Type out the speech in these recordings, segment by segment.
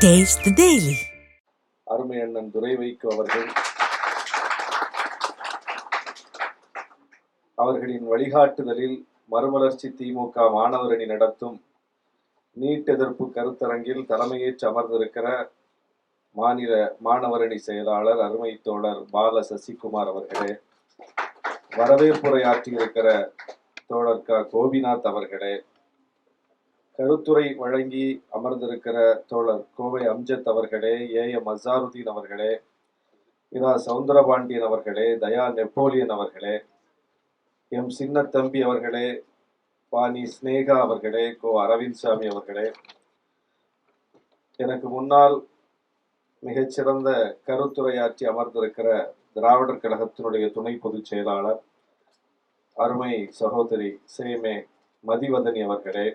Taste தி daily அருமை அண்ணன் துரை வைக்கு அவர்கள் அவர்களின் வழிகாட்டுதலில் மறுமலர்ச்சி திமுக மாணவரணி நடத்தும் நீட் எதிர்ப்பு கருத்தரங்கில் தலைமையேற்று அமர்ந்திருக்கிற மாநில மாணவரணி செயலாளர் அருமை தோழர் பால சசிகுமார் அவர்களே வரவேற்புரையாற்றியிருக்கிற தோழர் க. கோபிநாத் அவர்களே கருத்துரை வழங்கி அமர்ந்திருக்கிற தோழர் கோவை அம்ஜத் அவர்களே ஏ. எம் அசாருதீன் அவர்களே இரா சவுந்தரபாண்டியன் அவர்களே தயா நெப்போலியன் அவர்களே எம். சின்னத்தம்பி அவர்களே பாணி ஸ்னேகா அவர்களே கோ. அரவிந்த் சாமி அவர்களே எனக்கு முன்னால் மிகச்சிறந்த கருத்துரையாற்றி அமர்ந்திருக்கிற திராவிடர் கழகத்தினுடைய துணை பொதுச் செயலாளர் அருமை சகோதரி சேமே மதிவதனி அவர்களே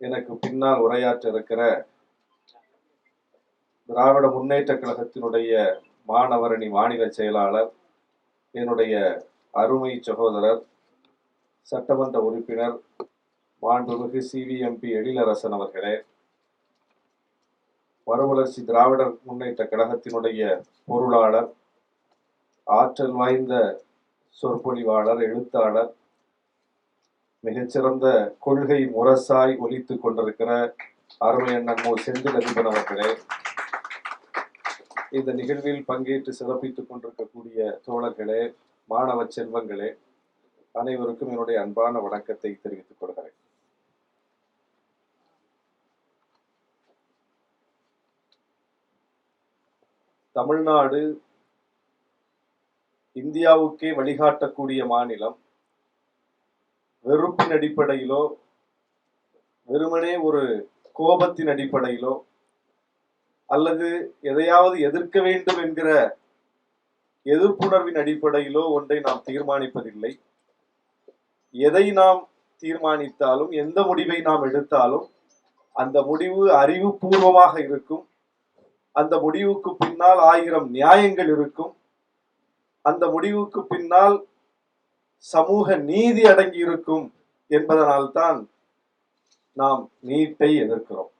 எனக்கு பின்னால் உரையாற்ற இருக்கிற திராவிட முன்னேற்ற கழகத்தினுடைய மாணவரணி மாநில செயலாளர் என்னுடைய அருமை சகோதரர் சட்டமன்ற உறுப்பினர் மாண்புமிகு சிவிஎம்பி எழிலரசன் அவர்களே மறுமலர்ச்சி திராவிடர் முன்னேற்ற கழகத்தினுடைய பொருளாளர் ஆற்றல் வாய்ந்த சொற்பொழிவாளர் எழுத்தாளர் மிகச்சிறந்த கொள்கை முரசாய் ஒலித்துக் கொண்டிருக்கிற அருமை அண்ணன் மு. செந்தில் அதிபன் அவர்களே இந்த நிகழ்வில் பங்கேற்று சிறப்பித்துக் கொண்டிருக்கக்கூடிய தோழர்களே மாணவ செல்வங்களே அனைவருக்கும் என்னுடைய அன்பான வணக்கத்தை தெரிவித்துக் கொள்கிறேன். தமிழ்நாடு இந்தியாவுக்கே வழிகாட்டக்கூடிய மாநிலம் வெறுப்பின் அடிப்படையிலோ வெறுமனே ஒரு கோபத்தின் அடிப்படையிலோ அல்லது எதையாவது எதிர்க்க வேண்டும் என்கிற எதிர்ப்புணர்வின் அடிப்படையிலோ ஒன்றை நாம் தீர்மானிப்பதில்லை. எதை நாம் தீர்மானித்தாலும் எந்த முடிவை நாம் எடுத்தாலும் அந்த முடிவு அறிவுபூர்வமாக இருக்கும். அந்த முடிவுக்கு பின்னால் ஆயிரம் நியாயங்கள் இருக்கும். அந்த முடிவுக்கு பின்னால் சமூக நீதி அடங்கி இருக்கும் என்பதனால்தான் நாம் நீட்டை எதிர்க்கிறோம்.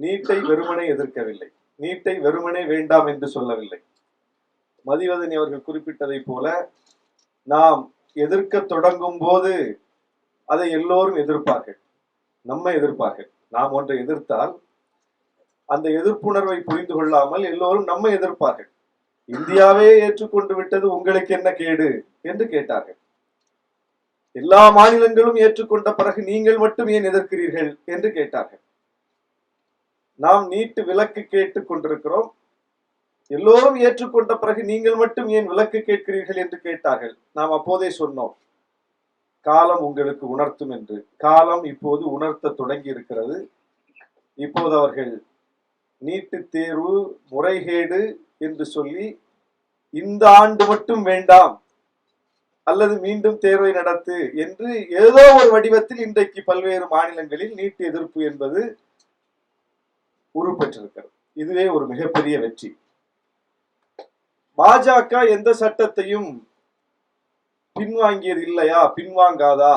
நீட்டை வெறுமனே எதிர்க்கவில்லை. நீட்டை வெறுமனே வேண்டாம் என்று சொல்லவில்லை. மதிவதனி அவர்கள் குறிப்பிட்டதை போல நாம் எதிர்க்க தொடங்கும் போது அதை எல்லோரும் எதிர்ப்பார்கள். நம்மை எதிர்ப்பார்கள். நாம் ஒன்றை எதிர்த்தால் அந்த எதிர்ப்புணர்வை புரிந்து கொள்ளாமல் எல்லோரும் நம்ம எதிர்ப்பார்கள். இந்தியாவே ஏற்றுக்கொண்டு விட்டது உங்களுக்கு என்ன கேடு? என்று கேட்டார்கள். எல்லா மாநிலங்களும் ஏற்றுக்கொண்ட பிறகு நீங்கள் மட்டும் ஏன் எதிர்க்கிறீர்கள்? என்று கேட்டார்கள். நாம் நீட்டு விலக்கு கேட்டுக் கொண்டிருக்கிறோம். எல்லோரும் ஏற்றுக்கொண்ட பிறகு நீங்கள் மட்டும் ஏன் விலக்கு கேட்கிறீர்கள்? என்று கேட்டார்கள். நாம் அப்போதே சொன்னோம். காலம் உங்களுக்கு உணர்த்தும் என்று. காலம் இப்போது உணர்த்த தொடங்கி இருக்கிறது. இப்போது அவர்கள் நீட்டு தேர்வு முறைகேடு என்று சொல்லி இந்த ஆண்டு மட்டும் வேண்டாம் அல்லது மீண்டும் தேர்வை நடத்து என்று ஏதோ ஒரு வடிவத்தில் இன்றைக்கு பல்வேறு மாநிலங்களில் நீட் எதிர்ப்பு என்பது உருப்பெற்றிருக்கிறது. இதுவே ஒரு மிகப்பெரிய வெற்றி. பாஜக எந்த சட்டத்தையும் பின்வாங்கியது இல்லையா? பின்வாங்காதா?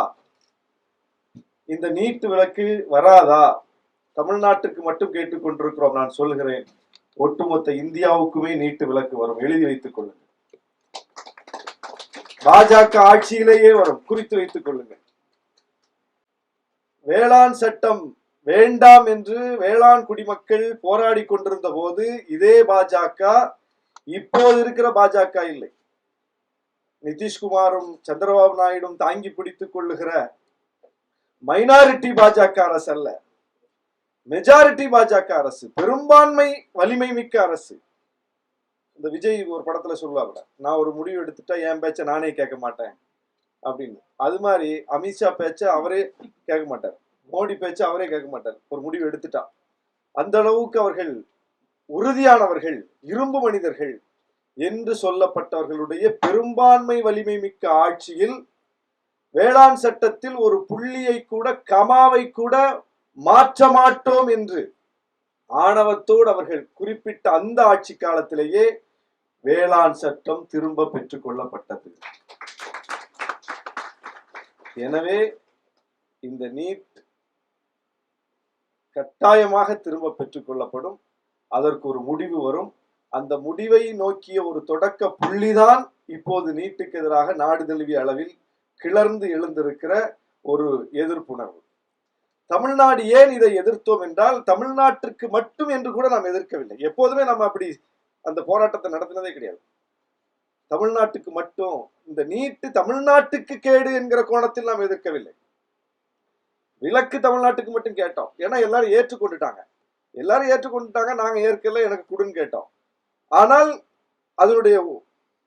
இந்த நீட்டு விலக்கு வராதா? தமிழ்நாட்டுக்கு மட்டும் கேட்டுக்கொண்டிருக்கிறோம் நான் சொல்கிறேன் ஒட்டுமொத்த இந்தியாவுக்குமே நீட்டு விலக்கு வரும். எழுதி வைத்துக் கொள்ளுங்கள். பாஜக ஆட்சியிலேயே வரும். குறித்து வைத்துக் கொள்ளுங்கள். வேளாண் சட்டம் வேண்டாம் என்று வேளாண் குடிமக்கள் போராடி கொண்டிருந்த போது இதே பாஜக இப்போது இருக்கிற பாஜக இல்லை. நிதிஷ்குமாரும் சந்திரபாபு நாயுடும் தாங்கி பிடித்துக் கொள்ளுகிற மைனாரிட்டி பாஜக அரசு அல்ல. மெஜாரிட்டி பாஜக அரசு பெரும்பான்மை வலிமை மிக்க அரசு. இந்த விஜய் ஒரு படத்துல சொல்லுவாங்க நான் ஒரு முடிவு எடுத்துட்டா என் பேச்ச நானே கேட்க மாட்டேன் அப்படின்னு. அது மாதிரி அமித்ஷா பேச்ச அவரே கேட்க மாட்டார். மோடி பேச்ச அவரே கேட்க மாட்டார். ஒரு முடிவு எடுத்துட்டா. அந்த அளவுக்கு அவர்கள் உறுதியானவர்கள் இரும்பு மனிதர்கள் என்று சொல்லப்பட்டவர்களுடைய பெரும்பான்மை வலிமை மிக்க ஆட்சியில் வேளாண் சட்டத்தில் ஒரு புள்ளியை கூட கமாவை கூட மாற்ற மாட்டோம் என்று ஆணவத்தோடு அவர்கள் குறிப்பிட்ட அந்த ஆட்சி காலத்திலேயே வேளாண் சட்டம் திரும்ப பெற்றுக் கொள்ளப்பட்டது. எனவே இந்த நீட் கட்டாயமாக திரும்ப பெற்றுக்கொள்ளப்படும் அதற்கு ஒரு முடிவு வரும். அந்த முடிவை நோக்கிய ஒரு தொடக்க புள்ளிதான் இப்போது நீட்டுக்கு எதிராக நாடு தழுவிய அளவில் கிளர்ந்து எழுந்திருக்கிற ஒரு எதிர்ப்புணர்வு. தமிழ்நாடு ஏன் இதை எதிர்த்தோம் என்றால் தமிழ்நாட்டிற்கு மட்டும் என்று கூட நாம் எதிர்க்கவில்லை. எப்போதுமே நம்ம அப்படி அந்த போராட்டத்தை நடத்தினதே கிடையாது. தமிழ்நாட்டுக்கு மட்டும் இந்த நீட்டு தமிழ்நாட்டுக்கு கேடு என்கிற கோணத்தில் நாம் எதிர்க்கவில்லை. விலக்கு தமிழ்நாட்டுக்கு மட்டும் கேட்டோம். ஏன்னா எல்லாரும் ஏற்றுக்கொண்டுட்டாங்க. எல்லாரும் ஏற்றுக்கொண்டுட்டாங்க நாங்க ஏற்கல எனக்கு கொடுன்னு கேட்டோம். ஆனால் அதனுடைய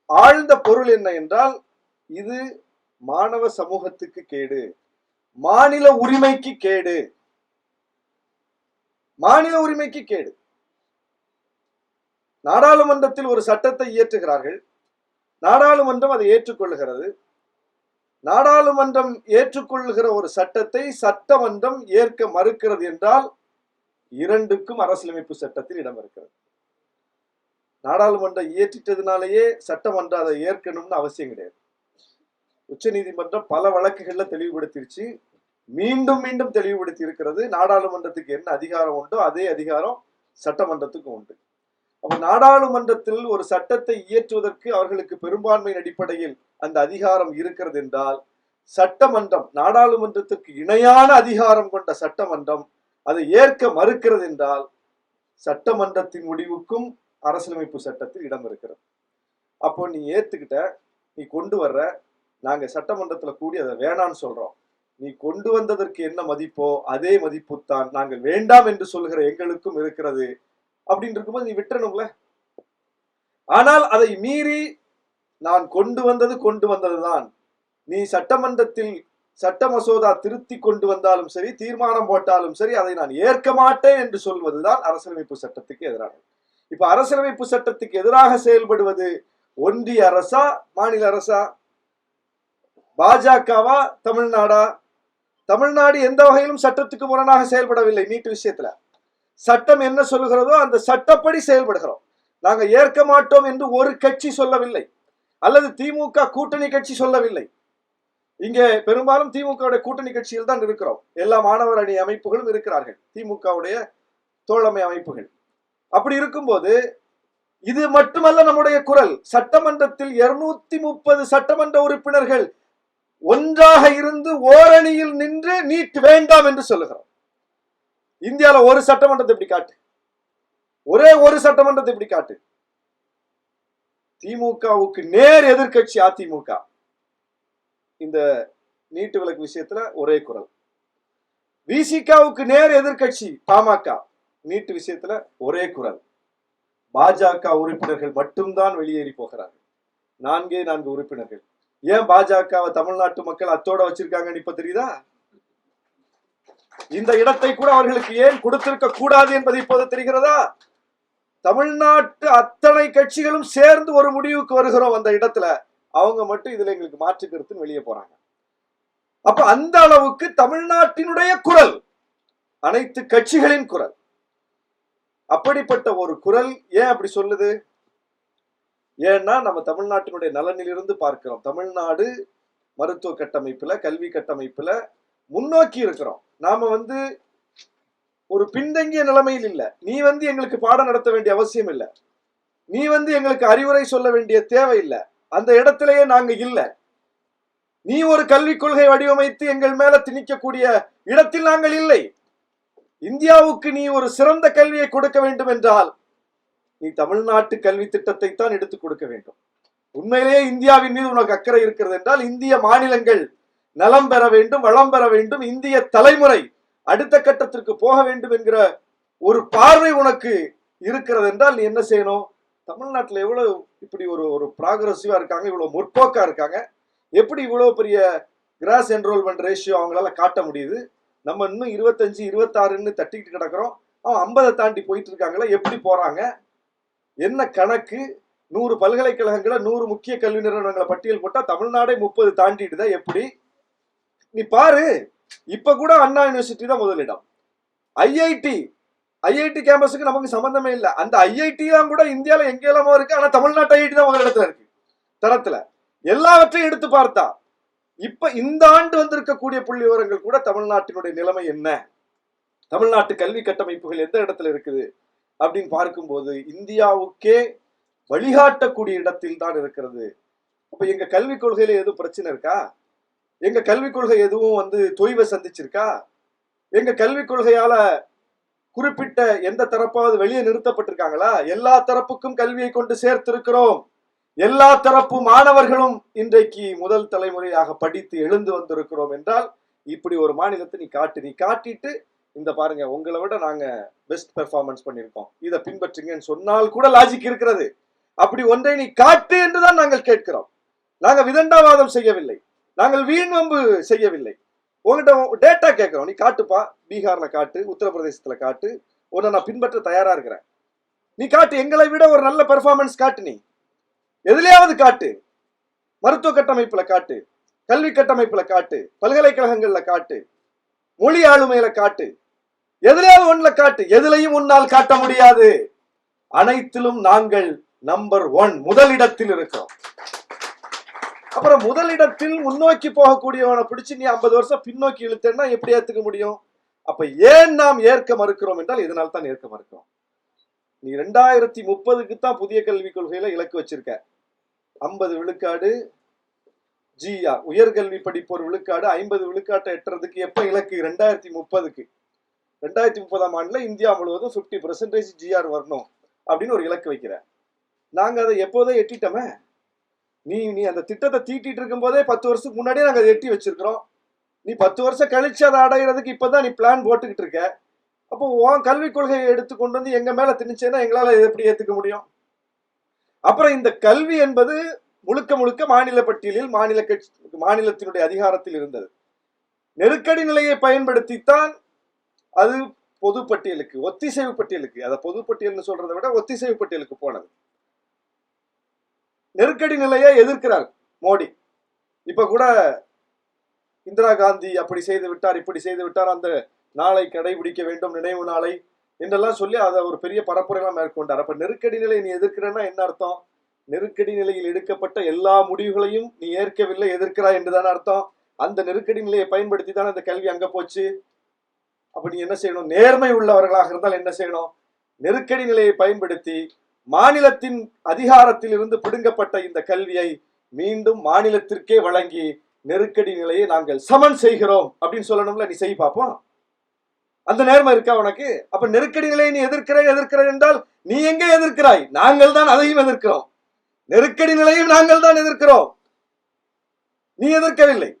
ஆழ்ந்த பொருள் என்ன என்றால் இது மாணவ சமூகத்துக்கு கேடு. மாநில உரிமைக்கு கேடு. மாநில உரிமைக்கு கேடு. நாடாளுமன்றத்தில் ஒரு சட்டத்தை இயற்றுகிறார்கள். நாடாளுமன்றம் அதை ஏற்றுக்கொள்ளுகிறது நாடாளுமன்றம் ஏற்றுக்கொள்ளுகிற ஒரு சட்டத்தை சட்டமன்றம் ஏற்க மறுக்கிறது என்றால் இரண்டுக்கும் அரசியலமைப்பு சட்டத்தில் இடம் இருக்கிறது. நாடாளுமன்றம் இயற்றிட்டதுனாலேயே சட்டமன்றம் அதை ஏற்கணும்னு அவசியம் கிடையாது. உச்சநீதிமன்றம் பல வழக்குகள்ல தெளிவுபடுத்திருச்சு. மீண்டும் மீண்டும் தெளிவுபடுத்தி இருக்கிறது. நாடாளுமன்றத்துக்கு என்ன அதிகாரம் உண்டோ அதே அதிகாரம் சட்டமன்றத்துக்கு உண்டு. அப்ப நாடாளுமன்றத்தில் ஒரு சட்டத்தை இயற்றுவதற்கு அவர்களுக்கு பெரும்பான்மையின் அடிப்படையில் அந்த அதிகாரம் இருக்கிறது என்றால் சட்டமன்றம் நாடாளுமன்றத்திற்கு இணையான அதிகாரம் கொண்ட சட்டமன்றம் அதை ஏற்க மறுக்கிறது என்றால் சட்டமன்றத்தின் முடிவுக்கும் அரசியலமைப்பு சட்டத்தில் இடம் இருக்கிறது. அப்போ நீ ஏத்துக்கிட்ட நீ கொண்டு வர்ற நாங்க சட்டமன்றத்துல கூடி அதை வேணான்னு சொல்றோம். நீ கொண்டு வந்ததற்கு என்ன மதிப்போ அதே மதிப்பு தான் நாங்கள் வேண்டாம் என்று சொல்கிற எங்களுக்கும் இருக்கிறது அப்படின்னு இருக்கும்போது நீ விட்டுறணும்ல. ஆனால் அதை மீறி நான் கொண்டு வந்தது கொண்டு வந்ததுதான். நீ சட்டமன்றத்தில் சட்ட மசோதா திருத்தி கொண்டு வந்தாலும் சரி தீர்மானம் போட்டாலும் சரி அதை நான் ஏற்க மாட்டேன் என்று சொல்வதுதான் அரசியலமைப்பு சட்டத்துக்கு எதிரானது. இப்ப அரசியலமைப்பு சட்டத்துக்கு எதிராக செயல்படுவது ஒன்றிய அரசா மாநில அரசா? பாஜகவா தமிழ்நாடா? தமிழ்நாடு எந்த வகையிலும் சட்டத்துக்கு முரணாக செயல்படவில்லை நீட்டு விஷயத்துல. சட்டம் என்ன சொல்லுகிறதோ அந்த சட்டப்படி செயல்படுகிறோம். நாங்க ஏற்க மாட்டோம் என்று ஒரு கட்சி சொல்லவில்லை. அல்லது திமுக கூட்டணி கட்சி சொல்லவில்லை. இங்கே பெரும்பாலும் திமுகவுடைய கூட்டணி கட்சியில் தான் இருக்கிறோம். எல்லா மாணவர் அணி அமைப்புகளும் இருக்கிறார்கள். திமுகவுடைய தோழமை அமைப்புகள். அப்படி இருக்கும்போது இது மட்டுமல்ல நம்முடைய குரல். சட்டமன்றத்தில் இருநூத்தி முப்பது சட்டமன்ற உறுப்பினர்கள் ஒன்றாக இருந்து ஓரணியில் நின்று நீட் வேண்டாம் என்று சொல்லுகிறோம் இந்தியால ஒரு சட்டமன்றத்தை இப்படி காட்டு. ஒரே ஒரு சட்டமன்றத்தை இப்படி காட்டு. திமுகவுக்கு நேர் எதிர்க்கட்சி அதிமுக. இந்த நீட்டு விளக்கு விஷயத்துல ஒரே குரல். விசிகாவுக்கு நேர் எதிர்க்கட்சி பாமக. நீட்டு விஷயத்துல ஒரே குரல். பாஜக உறுப்பினர்கள் மட்டும்தான் வெளியேறி போகிறார்கள். நான்கே நான்கு உறுப்பினர்கள். ஏன் பாஜகவை தமிழ்நாட்டு மக்கள் அத்தோட வச்சிருக்காங்கன்னு இப்ப தெரியுதா? இந்த இடத்தை கூட அவர்களுக்கு ஏன் கொடுத்திருக்க கூடாது என்பது இப்போது தெரிகிறதா? தமிழ்நாட்டு அத்தனை கட்சிகளும் சேர்ந்து ஒரு முடிவுக்கு வருகிறோம் அந்த இடத்துல. அவங்க மட்டும் இதுல எங்களுக்கு மாற்று கருத்துன்னு வெளியே போறாங்க. அப்ப அந்த அளவுக்கு தமிழ்நாட்டினுடைய குரல் அனைத்து கட்சிகளின் குரல் அப்படிப்பட்ட ஒரு குரல் ஏன் அப்படி சொல்லுது? ஏன்னா நம்ம தமிழ்நாட்டினுடைய நலனிலிருந்து பார்க்கிறோம். தமிழ்நாடு மருத்துவ கட்டமைப்புல கல்வி கட்டமைப்புல முன்னோக்கி இருக்கிறோம். நாம வந்து ஒரு பின்தங்கிய நிலைமையில் இல்லை. நீ வந்து எங்களுக்கு பாடம் நடத்த வேண்டிய அவசியம் இல்லை. நீ வந்து எங்களுக்கு அறிவுரை சொல்ல வேண்டிய தேவை இல்லை. அந்த இடத்திலேயே நாங்க இல்லை. நீ ஒரு கல்விக் கொள்கை வடிவமைத்து எங்கள் மேல திணிக்கக்கூடிய இடத்தில் நாங்கள் இல்லை. இந்தியாவுக்கு நீ ஒரு சிறந்த கல்வியை கொடுக்க வேண்டும் என்றால் நீ தமிழ்நாட்டு கல்வி திட்டத்தை தான் எடுத்துக் கொடுக்க வேண்டும். உண்மையிலேயே இந்தியாவின் மீது உனக்கு அக்கறை இருக்கிறது என்றால் இந்திய மாநிலங்கள் நலம் பெற வேண்டும் வளம் பெற வேண்டும் இந்திய தலைமுறை அடுத்த கட்டத்திற்கு போக வேண்டும் என்கிற ஒரு பார்வை உனக்கு இருக்கிறது என்றால் நீ என்ன செய்யணும்? தமிழ்நாட்டில் எவ்வளவு இப்படி ஒரு ஒரு ப்ராக்ரஸிவா இருக்காங்க இவ்வளவு முற்போக்கா இருக்காங்க. எப்படி இவ்வளவு பெரிய கிராஸ் என்ரோல்மெண்ட் ரேஷியோ அவங்களால காட்ட முடியுது? நம்ம இன்னும் இருபத்தஞ்சு இருபத்தாறுன்னு தட்டிக்கிட்டு கிடக்குறோம். அவன் ஐம்பதை தாண்டி போயிட்டு இருக்காங்களா எப்படி போறாங்க? என்ன கணக்கு? நூறு பல்கலைக்கழகங்களை நூறு முக்கிய கல்வி நிறுவனங்களை பட்டியல் போட்டா தமிழ்நாடே முப்பது தாண்டிடுதா எப்படி? நீ பாரு இப்ப கூட அண்ணா யூனிவர்சிட்டி தான் முதலிடம். ஐஐடி ஐஐடி கேம்பஸுக்கு நமக்கு சம்மந்தமே இல்லை. அந்த ஐஐடி தான் கூட இந்தியாவில் எங்கெல்லாமோ இருக்கு ஆனா தமிழ்நாட்டு ஐஐடி தான் முதலிடத்துல இருக்கு தரத்துல. எல்லாவற்றையும் எடுத்து பார்த்தா இப்ப இந்த ஆண்டு வந்திருக்கக்கூடிய புள்ளி விவரங்கள் கூட தமிழ்நாட்டினுடைய நிலைமை என்ன? தமிழ்நாட்டு கல்வி கட்டமைப்புகள் எந்த இடத்துல இருக்குது? அப்படின்னு பார்க்கும்போது இந்தியாவுக்கே வழிகாட்டக்கூடிய இடத்தில் தான் இருக்கிறது. அப்ப எங்க கல்விக் கொள்கையில எதுவும் பிரச்சனை இருக்கா? எங்க கல்விக் கொள்கை எதுவும் வந்து தொய்வை சந்திச்சிருக்கா? எங்க கல்விக் கொள்கையால குறிப்பிட்ட எந்த தரப்பாவது வெளியே நிறுத்தப்பட்டிருக்காங்களா? எல்லா தரப்புக்கும் கல்வியை கொண்டு சேர்த்திருக்கிறோம். எல்லா தரப்பு மாணவர்களும் இன்றைக்கு முதல் தலைமுறையாக படித்து எழுந்து வந்திருக்கிறோம் என்றால் இப்படி ஒரு மாநிலத்தை நீ காட்டு. நீ காட்டிட்டு இந்த பாருங்க உங்களை விட நாங்க பெஸ்ட் பெர்ஃபார்மன்ஸ் பண்ணியிருக்கோம். இதை பின்பற்றுங்கன்னு சொன்னால் கூட லாஜிக் இருக்கிறது. அப்படி ஒன்றை நீ காட்டு என்றுதான் நாங்கள் கேட்கிறோம். நாங்க விதண்டாவாதம் செய்யவில்லை. நாங்கள் வீண் வம்பு செய்யவில்லை. உங்ககிட்ட டேட்டா கேட்குறோம். நீ காட்டுப்பா. பீகார்ல காட்டு உத்தரப்பிரதேசத்துல காட்டு. உன்னை நான் பின்பற்ற தயாரா இருக்கிறேன். நீ காட்டு. எங்களை விட ஒரு நல்ல பெர்ஃபார்மன்ஸ் காட்டு நீ. எதுலையாவது காட்டு. மருத்துவ கட்டமைப்புல காட்டு. கல்வி கட்டமைப்புல காட்டு. பல்கலைக்கழகங்கள்ல காட்டு. மொழி ஆளுமையில காட்டு. எதுலையாவது ஒண்ணுல காட்டு. எதுலையும் உன்னால் காட்ட முடியாது. அனைத்திலும் நாங்கள் நம்பர் ஒன் முதலிடத்தில் இருக்கிறோம். அப்புறம் முதலிடத்தில் முன்னோக்கி போகக்கூடியவனை பிடிச்சு நீ ஐம்பது வருஷம் பின்னோக்கி இழுத்தேன்னா எப்படி ஏத்துக்க முடியும்? அப்ப ஏன் நாம் ஏற்க மறுக்கிறோம் என்றால் இதனால் தான் ஏற்க மறுக்கிறோம். நீ ரெண்டாயிரத்தி முப்பதுக்கு தான் புதிய கல்விக் கொள்கையில இலக்கு வச்சிருக்க. ஐம்பது விழுக்காடு ஜிஆர் உயர்கல்வி படிப்போர் விழுக்காடு ஐம்பது விழுக்காட்டை எட்டுறதுக்கு எப்போ இலக்கு? ரெண்டாயிரத்தி முப்பதுக்கு. ரெண்டாயிரத்தி முப்பதாம் ஆண்டில் இந்தியா முழுவதும் ஃபிஃப்டி பர்சன்டேஜ் ஜிஆர் வரணும் அப்படின்னு ஒரு இலக்கு வைக்கிறேன் நாங்கள் அதை எப்போதே எட்டிட்டோமே? நீ நீ அந்த திட்டத்தை தீட்டிட்டு இருக்கும்போதே பத்து வருஷத்துக்கு முன்னாடியே நாங்கள் அதை எட்டி வச்சிருக்கிறோம். நீ பத்து வருஷம் கழிச்சு அதை அடையிறதுக்கு இப்பதான் நீ பிளான் போட்டுக்கிட்டு இருக்க. அப்போ உன் கல்விக் கொள்கையை எடுத்து கொண்டு வந்து எங்கள் மேலே திணிச்சேன்னா எங்களால் இதை எப்படி ஏற்றுக்க முடியும்? அப்புறம் இந்த கல்வி என்பது முழுக்க முழுக்க மாநில பட்டியலில் மாநில கட்சி மாநிலத்தினுடைய அதிகாரத்தில் இருந்தது. நெருக்கடி நிலையை பயன்படுத்தித்தான் அது பொது பட்டியலுக்கு ஒத்திசைவு பட்டியலுக்கு அதை பொது பட்டியல்னு சொல்றதை விட ஒத்திசைவு பட்டியலுக்கு போனது. நெருக்கடி நிலையை எதிர்க்கிறார் மோடி. இப்ப கூட இந்திரா காந்தி அப்படி செய்து விட்டார் இப்படி செய்து விட்டார் அந்த நாளை கடைபிடிக்க வேண்டும் நினைவு நாளை என்றெல்லாம் சொல்லி அதை ஒரு பெரிய பரப்புரையெல்லாம் மேற்கொண்டார். அப்ப நெருக்கடி நிலை நீ எதிர்க்கிறன்னா என்ன அர்த்தம்? நெருக்கடி நிலையில் எடுக்கப்பட்ட எல்லா முடிவுகளையும் நீ ஏற்கவில்லை எதிர்க்கிறாய் என்றுதானே அர்த்தம். அந்த நெருக்கடி நிலையை பயன்படுத்தி தானே அந்த கல்வி அங்க போச்சு. அப்ப நீ என்ன செய்யணும்? நேர்மை உள்ளவர்களாக இருந்தால் என்ன செய்யணும்? நெருக்கடி நிலையை பயன்படுத்தி மாநிலத்தின் அதிகாரத்தில் இருந்து பிடுங்கப்பட்ட இந்த கல்வியை மீண்டும் மாநிலத்திற்கே வழங்கி நெருக்கடி நிலையை நாங்கள் சமன் செய்கிறோம் அப்படின்னு சொல்லணும்ல நீ செய் பார்ப்போம் அந்த நேர்மை இருக்கா உனக்கு? அப்ப நெருக்கடி நிலையை நீ எதிர்க்கிறாய் எதிர்க்கிறாய் என்றால் நீ எங்கே எதிர்க்கிறாய்? நாங்கள் தான் அதையும் எதிர்க்கிறோம். நெருக்கடி நிலையும் நாங்கள் தான் எதிர்க்கிறோம். நீ எதிர்க்கவில்லை.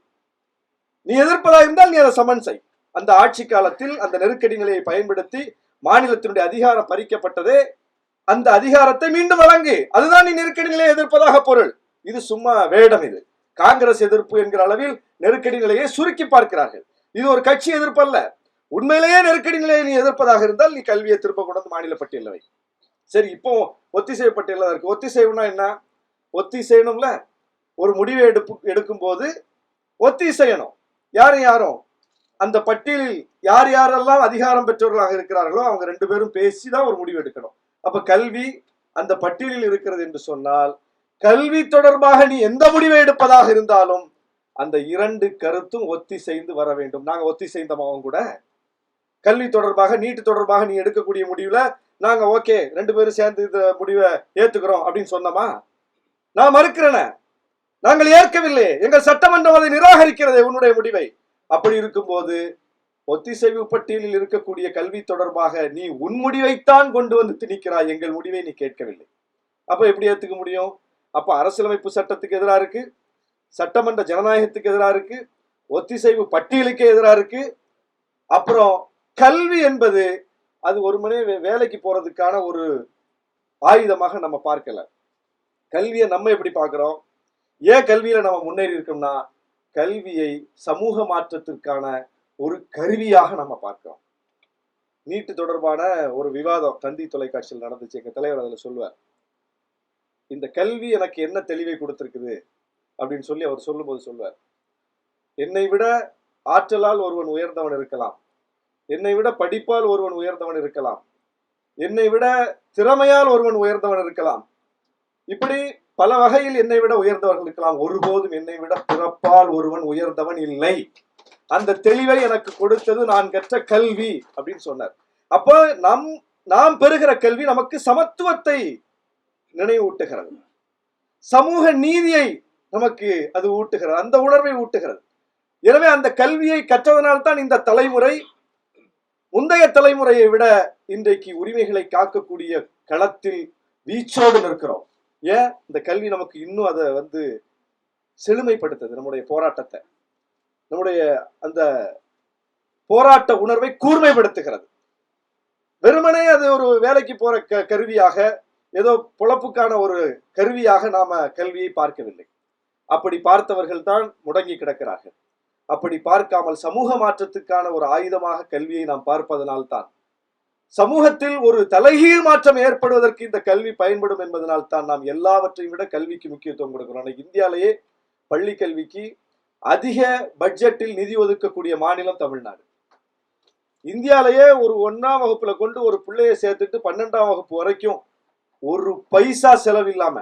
நீ எதிர்ப்பதாக இருந்தால் நீ அதை சமன் செய். அந்த ஆட்சி காலத்தில் அந்த நெருக்கடி நிலையை பயன்படுத்தி மாநிலத்தினுடைய அதிகாரம் பறிக்கப்பட்டதே அந்த அதிகாரத்தை மீண்டும் வழங்கு. அதுதான் நீ நெருக்கடி நிலையை எதிர்ப்பதாக பொருள். இது சும்மா வேடம் இது. காங்கிரஸ் எதிர்ப்பு என்கிற அளவில் நெருக்கடி நிலையை சுருக்கி பார்க்கிறார்கள். இது ஒரு கட்சி எதிர்ப்பு அல்ல உண்மையிலேயே நெருக்கடி நிலையை நீ எதிர்ப்பதாக இருந்தால் நீ கல்வியை திரும்ப கொண்டு மாநில பட்டியலில் வை. சரி இப்போ ஒத்திசைவு பட்டியலில் இருக்கு. ஒத்திசைவுனா என்ன? ஒத்திசையணும்ல? ஒரு முடிவை எடுப்பு எடுக்கும்போது ஒத்திசையணும். யாரும் யாரும்? அந்த பட்டியலில் யார் யாரெல்லாம் அதிகாரம் பெற்றவர்களாக இருக்கிறார்களோ அவங்க ரெண்டு பேரும் பேசி தான் ஒரு முடிவு எடுக்கணும். அப்ப கல்வி அந்த பட்டியலில் இருக்கிறது என்று சொன்னால் கல்வி தொடர்பாக நீ எந்த முடிவை எடுப்பதாக இருந்தாலும் அந்த இரண்டு கருத்தும் ஒத்திசைந்து வர வேண்டும். நாங்க ஒத்திசைந்தமாவும் கூட. கல்வி தொடர்பாக நீட்டு தொடர்பாக நீ எடுக்கக்கூடிய முடிவுல நாங்க ஓகே ரெண்டு பேரும் சேர்ந்து இந்த முடிவை ஏத்துக்கிறோம் அப்படின்னு சொன்னோமா? நான் மறுக்கிறேன. நாங்கள் ஏற்கவில்லை. எங்கள் சட்டமன்றம் அதை நிராகரிக்கிறது உன்னுடைய முடிவை. அப்படி இருக்கும்போது ஒத்திசைவு பட்டியலில் இருக்கக்கூடிய கல்வி தொடர்பாக நீ உன் முடிவைத்தான் கொண்டு வந்து திணிக்கிறாய். எங்கள் முடிவை நீ கேட்கவில்லை. அப்ப எப்படி ஏத்துக்க முடியும்? அப்ப அரசியலமைப்பு சட்டத்துக்கு எதிராக இருக்கு. சட்டமன்ற ஜனநாயகத்துக்கு எதிராக இருக்கு. ஒத்திசைவு பட்டியலுக்கு எதிராக இருக்கு. அப்புறம் கல்வி என்பது அது ஒரு மணி வே- வேலைக்கு போறதுக்கான ஒரு ஆயுதமாக நம்ம பார்க்கல. கல்வியை நம்ம எப்படி பார்க்குறோம்? ஏன் கல்வியில நம்ம முன்னேறி இருக்கோம்னா கல்வியை சமூக மாற்றத்திற்கான ஒரு கருவியாக நம்ம பார்க்கிறோம். நீட்டு தொடர்பான ஒரு விவாதம் தந்தி தொலைக்காட்சியில் நடந்துச்சு. எங்கள் தலைவர் அதுல சொல்லுவார். இந்த கல்வி எனக்கு என்ன தெளிவை கொடுத்துருக்குது? அப்படின்னு சொல்லி அவர் சொல்லும்போது சொல்லுவார். என்னை விட ஆற்றலால் ஒருவன் உயர்ந்தவன் இருக்கலாம். என்னை விட படிப்பால் ஒருவன் உயர்ந்தவன் இருக்கலாம். என்னை விட திறமையால் ஒருவன் உயர்ந்தவன் இருக்கலாம். இப்படி பல வகையில் என்னை விட உயர்ந்தவர்கள் இருக்கலாம். ஒருபோதும் என்னை விட பிறப்பால் ஒருவன் உயர்ந்தவன் இல்லை. அந்த தெளிவை எனக்கு கொடுத்தது நான் கற்ற கல்வி அப்படின்னு சொன்னார். அப்போ நம் நாம் பெறுகிற கல்வி நமக்கு சமத்துவத்தை நினைவூட்டுகிறது. சமூக நீதியை நமக்கு அது ஊட்டுகிறது. அந்த உணர்வை ஊட்டுகிறது. எனவே அந்த கல்வியை கற்றதனால்தான் இந்த தலைமுறை முந்தைய தலைமுறையை விட இன்றைக்கு உரிமைகளை காக்கக்கூடிய களத்தில் வீச்சோடு நிற்கிறோம். ஏன்? இந்த கல்வி நமக்கு இன்னும் அதை வந்து செழுமைப்படுத்துது நம்முடைய போராட்டத்தை. நம்முடைய அந்த போராட்ட உணர்வை கூர்மைப்படுத்துகிறது. வெறுமனே அது ஒரு வேலைக்கு போற க கருவியாக ஏதோ பொழப்புக்கான ஒரு கருவியாக நாம கல்வியை பார்க்கவில்லை. அப்படி பார்த்தவர்கள் தான் முடங்கி கிடக்கிறார்கள். அப்படி பார்க்காமல் சமூக மாற்றத்துக்கான ஒரு ஆயுதமாக கல்வியை நாம் பார்ப்பதனால்தான். சமூகத்தில் ஒரு தலைகீழ் மாற்றம் ஏற்படுவதற்கு இந்த கல்வி பயன்படும் என்பதனால் தான் நாம் எல்லாவற்றையும் விட கல்விக்கு முக்கியத்துவம் கொடுக்கிறோம். ஆனால் இந்தியாவிலேயே பள்ளி கல்விக்கு அதிக பட்ஜெட்டில் நிதி ஒதுக்கக்கூடிய மாநிலம் தமிழ்நாடு. இந்தியாவிலேயே ஒரு ஒன்னாம் வகுப்புல கொண்டு ஒரு பிள்ளைய சேர்த்துட்டு பன்னெண்டாம் வகுப்பு வரைக்கும் ஒரு பைசா செலவில்லாம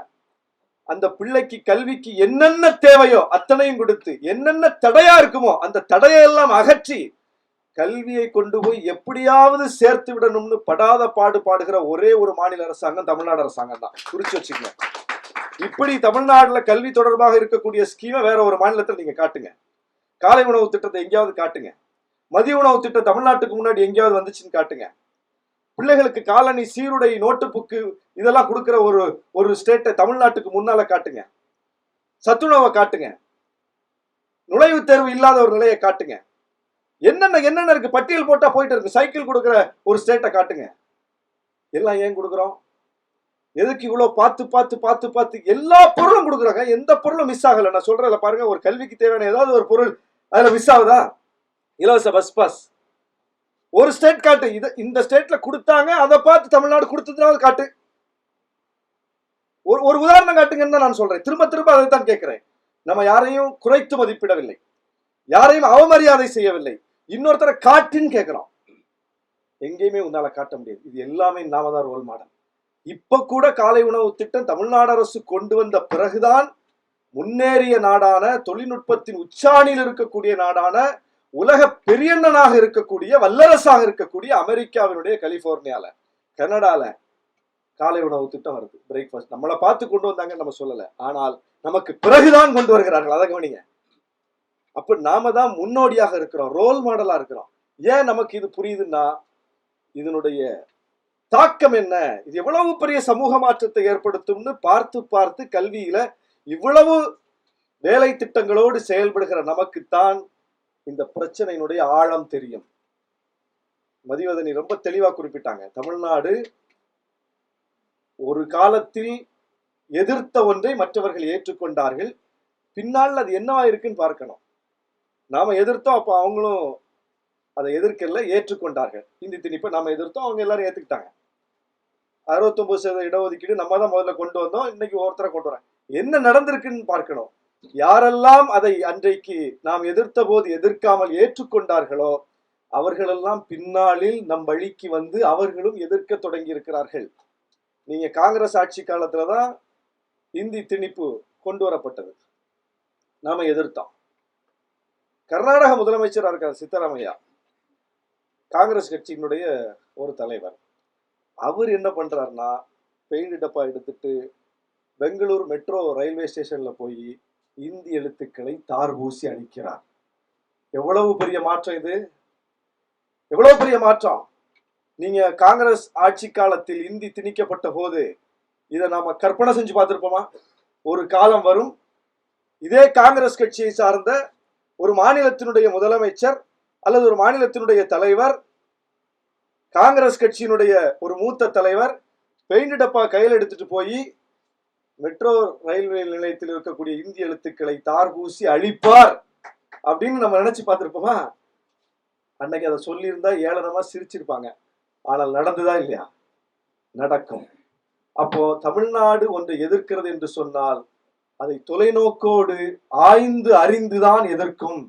அந்த பிள்ளைக்கு கல்விக்கு என்னென்ன தேவையோ அத்தனையும் கொடுத்து என்னென்ன தடையா இருக்குமோ அந்த தடையெல்லாம் அகற்றி கல்வியை கொண்டு போய் எப்படியாவது சேர்த்து விடணும்னு படாத பாடு பாடுகிற ஒரே ஒரு மாநில அரசாங்கம் தமிழ்நாடு அரசாங்கம் தான். குறிச்சு வச்சுக்கங்க. இப்படி தமிழ்நாடுல கல்வி தொடர்பாக இருக்கக்கூடிய ஸ்கீமை வேற ஒரு மாநிலத்தில் நீங்க காட்டுங்க. காலை உணவு திட்டத்தை எங்கேயாவது காட்டுங்க. மதிய உணவு திட்டம் தமிழ்நாட்டுக்கு முன்னாடி எங்கேயாவது வந்துச்சுன்னு காட்டுங்க. பிள்ளைகளுக்கு காலணி சீருடை நோட்டு புக்கு இதெல்லாம் கொடுக்குற ஒரு ஒரு ஸ்டேட்டை தமிழ்நாட்டுக்கு முன்னால காட்டுங்க. சத்துணவை காட்டுங்க. நுழைவுத் தேர்வு இல்லாத ஒரு நிலையை காட்டுங்க. என்னென்ன என்னென்ன இருக்கு? பட்டியல் போட்டா போயிட்டு இருக்கு. சைக்கிள் கொடுக்குற ஒரு ஸ்டேட்டை காட்டுங்க. எல்லாம் ஏன் கொடுக்குறோம்? எதுக்கு இவ்வளோ பார்த்து பார்த்து பார்த்து பார்த்து எல்லா பொருளும் கொடுக்குறாங்க. எந்த பொருளும் மிஸ் ஆகலை. நான் சொல்றேன் பாருங்க ஒரு கல்விக்கு தேவையான ஏதாவது ஒரு பொருள் அதில் மிஸ் ஆகுதா? இலவச பஸ் பாஸ் ஒரு ஸ்டேட் காட்டு. இது இந்த ஸ்டேட்ல கொடுத்தாங்க அதை பார்த்து தமிழ்நாடு கொடுத்ததுனால காட்டு. ஒரு ஒரு உதாரணம் காட்டுங்கன்னு தான் நான் சொல்றேன். திரும்ப திரும்ப அதை தான் கேட்கிறேன். நம்ம யாரையும் குறைத்து மதிப்பிடவில்லை. யாரையும் அவமரியாதை செய்யவில்லை. இன்னொருத்தரை காட்டுன்னு கேட்கிறோம். எங்கேயுமே உன்னால காட்ட முடியாது. இது எல்லாமே நாம தான் ரோல் மாடல் இப்ப கூட காலை உணவு திட்டம் தமிழ்நாடு அரசு கொண்டு வந்த பிறகுதான் முன்னேறிய நாடான தொழில்நுட்பத்தின் உச்சாணியில் இருக்கக்கூடிய நாடான உலக பெரியண்ணனாக இருக்கக்கூடிய வல்லரசாக இருக்கக்கூடிய அமெரிக்காவினுடைய கலிபோர்னியால கனடால காலை உணவு திட்டம் வருது. பிரேக்ஃபாஸ்ட் நம்மளை பார்த்து கொண்டு வந்தாங்க நம்ம சொல்லல. ஆனால் நமக்கு பிறகுதான் கொண்டு வருகிறார்கள். அதை கவனிங்க. அப்ப நாம தான் முன்னோடியாக இருக்கிறோம். ரோல் மாடலா இருக்கிறோம். ஏன் நமக்கு இது புரியுதுன்னா இதனுடைய தாக்கம் என்ன? இது எவ்வளவு பெரிய சமூக மாற்றத்தை ஏற்படுத்தும்னு பார்த்து பார்த்து கல்வியில இவ்வளவு வேலை திட்டங்களோடு செயல்படுகிற நமக்குத்தான் இந்த பிரச்சனையினுடைய ஆழம் தெரியும். மதிவதனி ரொம்ப தெளிவா குறிப்பிட்டாங்க. தமிழ்நாடு ஒரு காலத்தில் எதிர்த்த ஒன்றை மற்றவர்கள் ஏற்றுக்கொண்டார்கள். பின்னால் அது என்னவா இருக்குன்னு பார்க்கணும். நாம எதிர்த்தோம் அப்போ அவங்களும் அதை எதிர்க்கல ஏற்றுக்கொண்டார்கள். இந்தி திணிப்பை நாம எதிர்த்தோம் அவங்க எல்லாரும் ஏத்துக்கிட்டாங்க. அறுபத்தொன்பது சதவீத இடஒதுக்கீடு நம்ம தான் முதல்ல கொண்டு வந்தோம் இன்னைக்கு ஒருத்தரை கொண்டு வரேன் என்ன நடந்திருக்குன்னு பார்க்கணும். யாரெல்லாம் அதை அன்றைக்கு நாம் எதிர்த்த போது எதிர்க்காமல் ஏற்றுக்கொண்டார்களோ அவர்களெல்லாம் பின்னாளில் நம் வழிக்கு வந்து அவர்களும் எதிர்க்க தொடங்கி இருக்கிறார்கள் நீங்க காங்கிரஸ் ஆட்சி காலத்துல தான் இந்தி திணிப்பு கொண்டு வரப்பட்டது. நாம எதிர்த்தோம். கர்நாடக முதலமைச்சராக இருக்கார் சித்தராமையா. காங்கிரஸ் கட்சியினுடைய ஒரு தலைவர். அவர் என்ன பண்றாருன்னா பெயிண்ட் டப்பா எடுத்துட்டு பெங்களூர் மெட்ரோ ரயில்வே ஸ்டேஷன்ல போய் இந்தி எழுத்துக்களை தார் பூசி அளிக்கிறார் எவ்வளவு பெரிய மாற்றம் இது? எவ்வளவு பெரிய மாற்றம்? நீங்க காங்கிரஸ் ஆட்சி காலத்தில் இந்தி திணிக்கப்பட்ட போது இதை நாம கற்பனை செஞ்சு பார்த்திருப்போமா? ஒரு காலம் வரும் இதே காங்கிரஸ் கட்சியை சார்ந்த ஒரு மாநிலத்தினுடைய முதலமைச்சர் அல்லது ஒரு மாநிலத்தினுடைய தலைவர் காங்கிரஸ் கட்சியினுடைய ஒரு மூத்த தலைவர் பெயிண்ட் டப்பா கையில் எடுத்துட்டு போய் மெட்ரோ ரயில்வே நிலையத்தில் இருக்கக்கூடிய இந்திய எழுத்துக்களை தார் பூசி அழிப்பார் அப்படின்னு நம்ம நினைச்சு பார்த்துருப்போமா? அன்னைக்கு அதை சொல்லியிருந்தா ஏளனமா சிரிச்சிருப்பாங்க. ஆனால் நடந்ததா இல்லையா? நடக்கும். அப்போ தமிழ்நாடு ஒன்றை எதிர்க்கிறது என்று சொன்னால் அதை தொலைநோக்கோடு ஆய்ந்து அறிந்துதான் எதிர்க்கும்.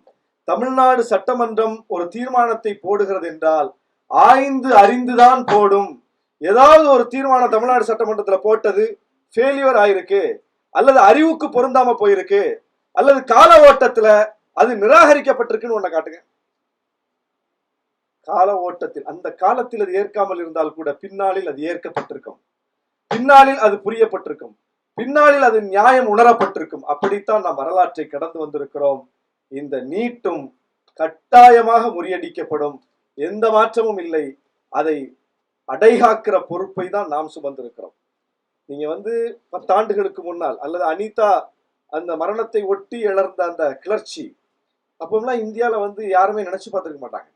தமிழ்நாடு சட்டமன்றம் ஒரு தீர்மானத்தை போடுகிறது என்றால் ஆய்ந்து அறிந்துதான் போடும். ஏதாவது ஒரு தீர்மானம் தமிழ்நாடு சட்டமன்றத்தில் போட்டது ஃபெயிலியர் ஆயிருக்கு அல்லது அறிவுக்கு பொருந்தாம போயிருக்கு அல்லது கால ஓட்டத்துல அது நிராகரிக்கப்பட்டிருக்குன்னு ஒன்ன காட்டுங்க. கால ஓட்டத்தில் அந்த காலத்தில் அது ஏற்காமல் இருந்தால் கூட பின்னாளில் அது ஏற்கப்பட்டிருக்கும். பின்னாளில் அது புரியப்பட்டிருக்கும். பின்னாளில் அது நியாயம் உணரப்பட்டிருக்கும். அப்படித்தான் நாம் வரலாற்றை கடந்து வந்திருக்கிறோம். இந்த நீட்டும் கட்டாயமாக முறியடிக்கப்படும். எந்த மாற்றமும் இல்லை. அதை அடைகாக்கிற பொறுப்பை தான் நாம் சுமந்திருக்கிறோம். நீங்க வந்து பத்தாண்டுகளுக்கு முன்னால் அல்லது அனிதா அந்த மரணத்தை ஒட்டி இழந்த அந்த கிளர்ச்சி அப்போலாம் இந்தியாவில் வந்து யாருமே நினைச்சு பார்த்துருக்க மாட்டாங்க.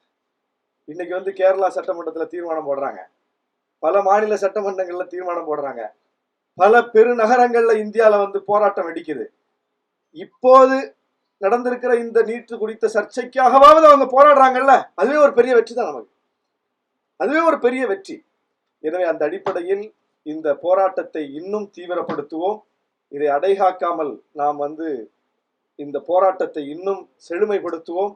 இன்னைக்கு வந்து கேரளா சட்டமன்றத்தில் தீர்மானம் போடுறாங்க. பல மாநில சட்டமன்றங்களில் தீர்மானம் போடுறாங்க. பல பெருநகரங்களில் இந்தியாவில் வந்து போராட்டம் வெடிக்குது. இப்போது நடந்திருக்கிற இந்த நீட்டு குறித்த சர்ச்சைக்காகவாவது அவங்க போராடுறாங்கல்ல? அதுவே ஒரு பெரிய வெற்றி தான் நமக்கு. அதுவே ஒரு பெரிய வெற்றி. எனவே அந்த அடிப்படையில் இந்த போராட்டத்தை இன்னும் தீவிரப்படுத்துவோம். இதை அடைகாக்காமல் நாம் வந்து இந்த போராட்டத்தை இன்னும் செழுமைப்படுத்துவோம்.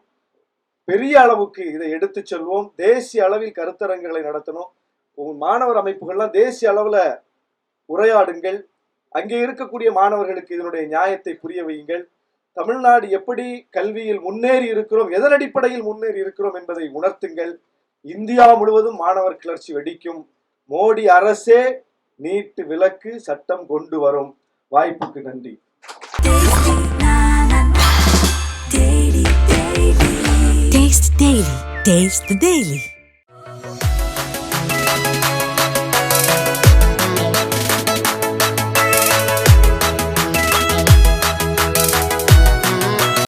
பெரிய அளவுக்கு இதை எடுத்துச் செல்வோம். தேசிய அளவில் கருத்தரங்குகளை நடத்தணும். உங்கள் மாணவர் அமைப்புகள்லாம் தேசிய அளவில் உரையாடுங்கள். அங்கே இருக்கக்கூடிய மாணவர்களுக்கு இதனுடைய நியாயத்தை புரிய வையுங்கள். தமிழ்நாடு எப்படி கல்வியில் முன்னேறி இருக்கிறோம் எதன் அடிப்படையில் முன்னேறி இருக்கிறோம் என்பதை உணர்த்துங்கள். இந்தியா முழுவதும் மாணவர் கிளர்ச்சி வெடிக்கும். மோடி அரசே நீட்டு விலக்கு சட்டம் கொண்டு வரும் வாய்ப்புக்கு நன்றி Taste Daily. Taste the Daily.